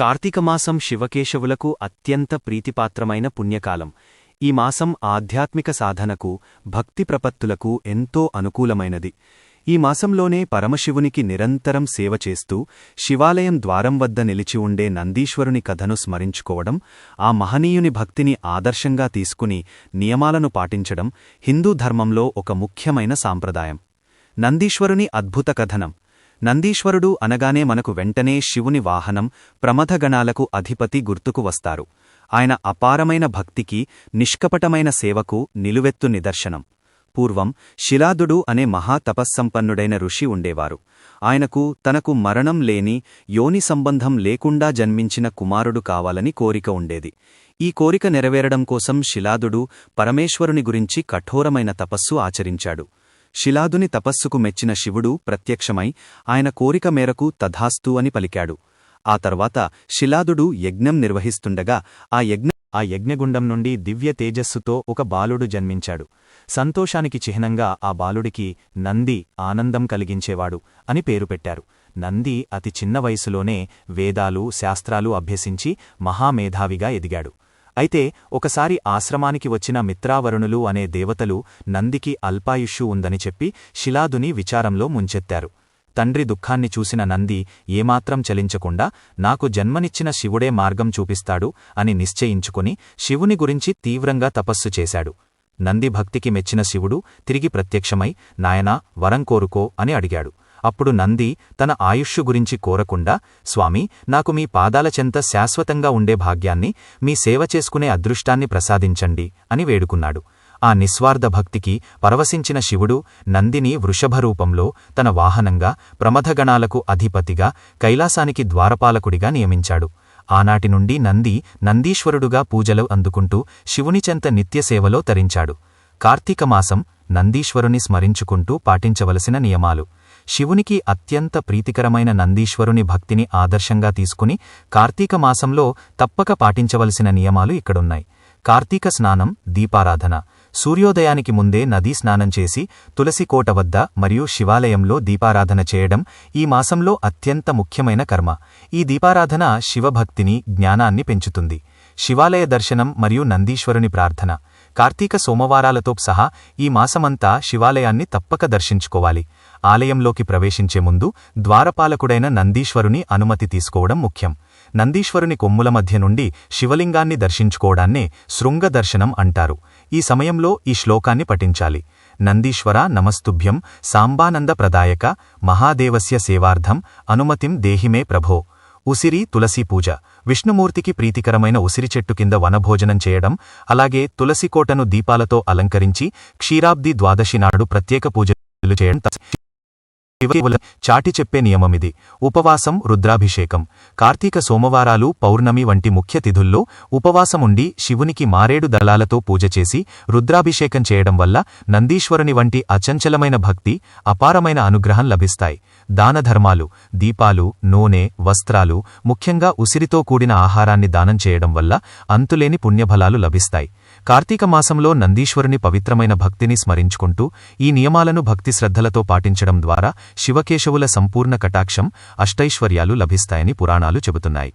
కార్తీకమాసం శివకేశవులకు అత్యంత ప్రీతిపాత్రమైన పుణ్యకాలం. ఈ మాసం ఆధ్యాత్మిక సాధనకు భక్తి ప్రపత్తులకు ఎంతో అనుకూలమైనది. ఈ మాసంలోనే పరమశివునికి నిరంతరం సేవ చేస్తూ శివాలయం ద్వారం వద్ద నిలిచి ఉండే నందీశ్వరుని కథను స్మరించుకోవడం ఆ మహనీయుని భక్తిని ఆదర్శంగా తీసుకుని నియమాలను పాటించడం హిందూ ధర్మంలో ఒక ముఖ్యమైన సాంప్రదాయం. నందీశ్వరుని అద్భుత కథనం. నందీశ్వరుడు అనగానే మనకు వెంటనే శివుని వాహనం ప్రమథగణాలకు అధిపతి గుర్తుకు వస్తారు. ఆయన అపారమైన భక్తికి నిష్కపటమైన సేవకు నిలువెత్తు నిదర్శనం. పూర్వం శిలాదుడు అనే మహాతపస్సంపన్నుడైన ఋషి ఉండేవారు. ఆయనకు తనకు మరణం లేని యోని సంబంధం లేకుండా జన్మించిన కుమారుడు కావాలని కోరిక ఉండేది. ఈ కోరిక నెరవేరడం కోసం శిలాదుడు పరమేశ్వరుని గురించి కఠోరమైన తపస్సు ఆచరించాడు. శిలాదుని తపస్సుకు మెచ్చిన శివుడు ప్రత్యక్షమై ఆయన కోరిక మేరకు తథాస్తు అని పలికాడు. ఆ తర్వాత శిలాదుడు యజ్ఞం నిర్వహిస్తుండగా ఆ యజ్ఞ ఆ యజ్ఞగుండం నుండి దివ్య తేజస్సుతో ఒక బాలుడు జన్మించాడు. సంతోషానికి చిహ్నంగా ఆ బాలుడికి నంది ఆనందం కలిగించేవాడు అని పేరు పెట్టారు. నంది అతి చిన్న వయసులోనే వేదాలు శాస్త్రాలు అభ్యసించి మహామేధావిగా ఎదిగాడు. అయితే ఒకసారి ఆశ్రమానికి వచ్చిన మిత్రావరుణులు అనే దేవతలు నందికి అల్పాయుష్షు ఉందని చెప్పి శిలాదుని విచారంలో ముంచెత్తారు. తండ్రి దుఃఖాన్ని చూసిన నంది ఏమాత్రం చలించకుండా నాకు జన్మనిచ్చిన శివుడే మార్గం చూపిస్తాడు అని నిశ్చయించుకుని శివుని గురించి తీవ్రంగా తపస్సు చేశాడు. నంది భక్తికి మెచ్చిన శివుడు తిరిగి ప్రత్యక్షమై నాయనా వరం కోరుకో అని అడిగాడు. అప్పుడు నంది తన ఆయుష్షు గురించి కోరకుండా స్వామి నాకు మీ పాదాల చెంత శాశ్వతంగా ఉండే భాగ్యాన్ని మీ సేవ చేసుకునే అదృష్టాన్ని ప్రసాదించండి అని వేడుకున్నాడు. ఆ నిస్వార్థ భక్తికి పరవశించిన శివుడు నందిని వృషభరూపంలో తన వాహనంగా ప్రమథగణాలకు అధిపతిగా కైలాసానికి ద్వారపాలకుడిగా నియమించాడు. ఆనాటి నుండి నంది నందీశ్వరుడుగా పూజలు అందుకుంటూ శివునిచెంత నిత్యసేవలో తరించాడు. కార్తీకమాసం నందీశ్వరుని స్మరించుకుంటూ పాటించవలసిన నియమాలు. శివునికి అత్యంత ప్రీతికరమైన నందీశ్వరుని భక్తిని ఆదర్శంగా తీసుకుని కార్తీక మాసంలో తప్పక పాటించవలసిన నియమాలు ఇక్కడున్నాయి. కార్తీక స్నానం దీపారాధన. సూర్యోదయానికి ముందే నదీ స్నానం చేసి తులసికోట వద్ద మరియు శివాలయంలో దీపారాధన చేయడం ఈ మాసంలో అత్యంత ముఖ్యమైన కర్మ. ఈ దీపారాధన శివభక్తిని జ్ఞానాన్ని పెంచుతుంది. శివాలయ దర్శనం మరియు నందీశ్వరుని ప్రార్థన. కార్తీక సోమవారాలతో సహా ఈ మాసమంతా శివాలయాన్ని తప్పక దర్శించుకోవాలి. ఆలయంలోకి ప్రవేశించే ముందు ద్వారపాలకుడైన నందీశ్వరుని అనుమతి తీసుకోవడం ముఖ్యం. నందీశ్వరుని కొమ్ముల మధ్య నుండి శివలింగాన్ని దర్శించుకోవడాన్నే శృంగ దర్శనం అంటారు. ఈ సమయంలో ఈ శ్లోకాన్ని పఠించాలి. నందీశ్వర నమస్తుభ్యం సాంబానంద ప్రదాయక మహాదేవస్య సేవార్థం అనుమతిం దేహిమే ప్రభో. ఉసిరి తులసి పూజ. విష్ణుమూర్తికి ప్రీతికరమైన ఉసిరి చెట్టు కింద వనభోజనం చేయడం అలాగే తులసికోటను దీపాలతో అలంకరించి క్షీరాబ్ది ద్వాదశి నాడు ప్రత్యేక పూజలు చేయడం చాటి చెప్పే నియమమిది. ఉపవాసం రుద్రాభిషేకం. కార్తీక సోమవారాలు పౌర్ణమి వంటి ముఖ్య తిథుల్లో ఉపవాసముండి శివునికి మారేడు దళాలతో పూజ చేసి రుద్రాభిషేకం చేయడం వల్ల నందీశ్వరుని వంటి అచంచలమైన భక్తి అపారమైన అనుగ్రహం లభిస్తాయి. దానధర్మాలు దీపాలు నూనె వస్త్రాలు ముఖ్యంగా ఉసిరితో కూడిన ఆహారాన్ని దానం చేయడం వల్ల అంతులేని పుణ్యఫలాలు లభిస్తాయి. కార్తీక మాసంలో నందీశ్వరుని పవిత్రమైన భక్తిని స్మరించుకుంటూ ఈ నియమాలను భక్తి శ్రద్ధలతో పాటించడం ద్వారా శివకేశవుల సంపూర్ణ కటాక్షం అష్టైశ్వర్యాలు లభిస్తాయని పురాణాలు చెబుతున్నాయి.